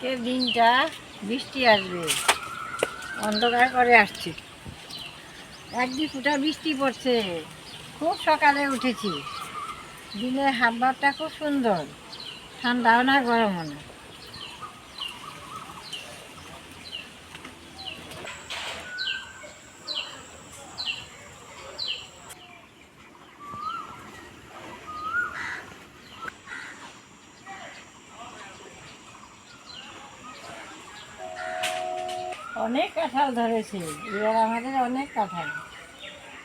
আজকের দিনটা বৃষ্টি আসবে। অন্ধকার করে আসছে। একদিন ফুটা বৃষ্টি পড়ছে। খুব সকালে উঠেছি। দিনের হাবভাবটা খুব সুন্দর। ঠান্ডাও না গরমও না। অনেক কাঁঠাল ধরেছে। এবার আমাদের অনেক কাঁঠাল।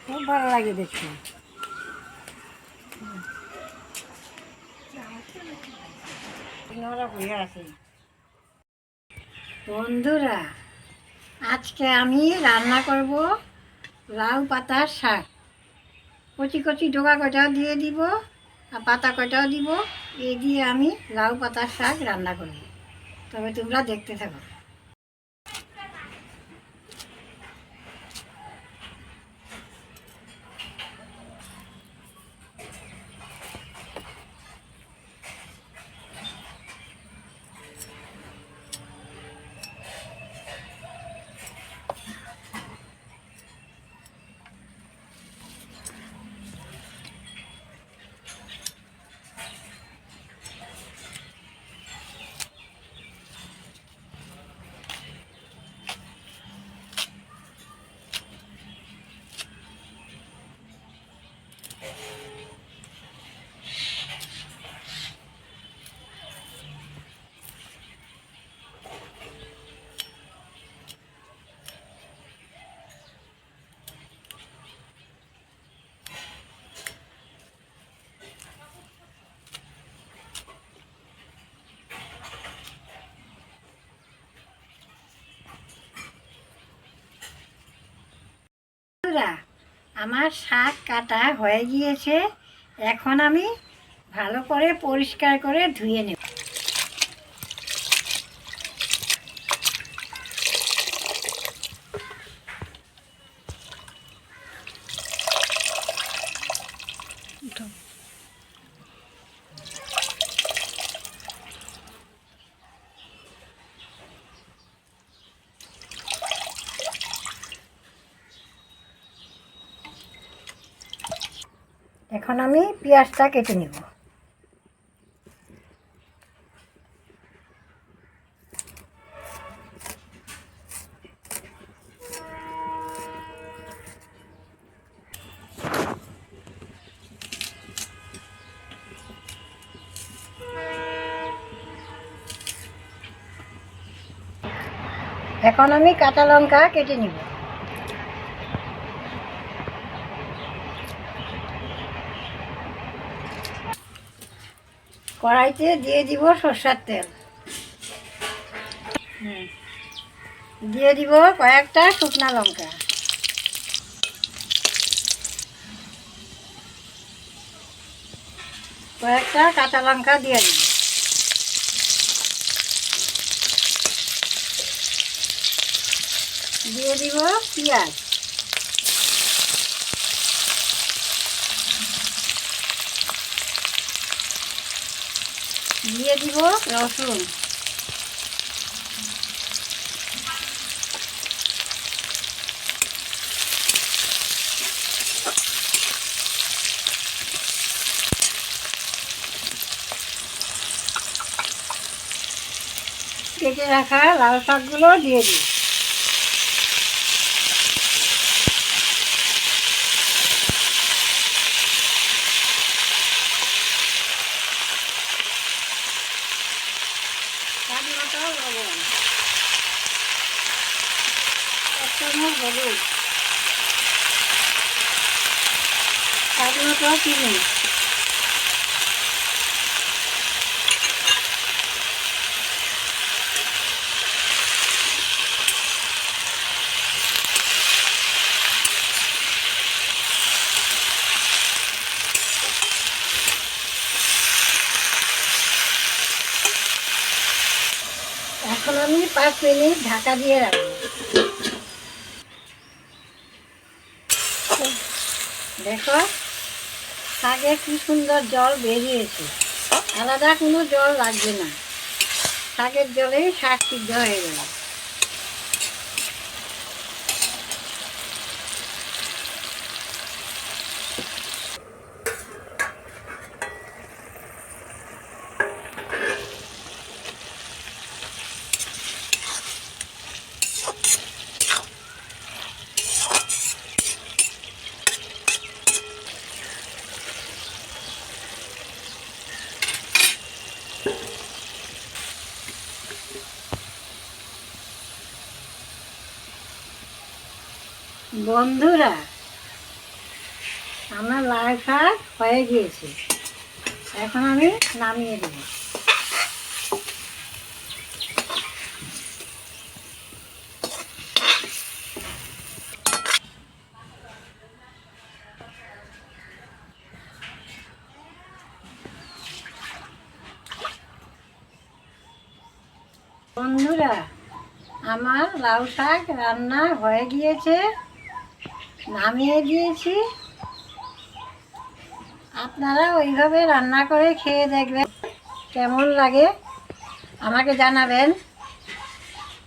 খুব ভালো লাগে দেখতে। বন্ধুরা, আজকে আমি রান্না করব লাউ পাতার শাক। কচি কচি ডোকা কটাও দিয়ে দিব আর পাতা কটাও দিব। এই দিয়ে আমি লাউ পাতার শাক রান্না করব। তবে তোমরা দেখতে থাকো। বন্ধুরা আমার শাক কাটা হয়ে গিয়েছে। এখন আমি ভালো করে পরিষ্কার করে ধুয়ে নেব। এখন আমি পেঁয়াজটা কেটে নেব। এখন আমি কাঁচা লঙ্কা কেটে নিব। কড়াইতে দিয়ে দিব সর্ষার তেল। দিয়ে দিব কয়েকটা শুকনা লঙ্কা। কয়েকটা কাঁচা লঙ্কা দিয়ে দিব। দিয়ে দিব পেঁয়াজ। দিয়ে দিব রসুন। কেটে রাখা লাল শাকগুলো দিয়ে দিই স্বাদ মতো লবণ এক চামচ হলুদ স্বাদ মতো এখন আমি পাঁচ মিনিট ঢাকা দিয়ে রাখব। দেখো শাকে কি সুন্দর জল বেরিয়েছে। আলাদা কোনো জল লাগবে না। শাকের জলেই শাক সিদ্ধ হয়ে গেল। বন্ধুরা, আমার লাল শাক হয়ে গিয়েছে। এখন আমি নামিয়ে দেবো। বন্ধুরা, আমার লাউ শাক রান্না হয়ে গিয়েছে। নামিয়ে দিয়েছি। আপনারা ওইভাবে রান্না করে খেয়ে দেখবেন কেমন লাগে। আমাকে জানাবেন।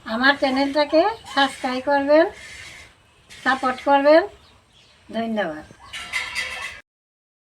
আমার চ্যানেলটাকে সাবস্ক্রাইব করবেন সাপোর্ট করবেন। ধন্যবাদ।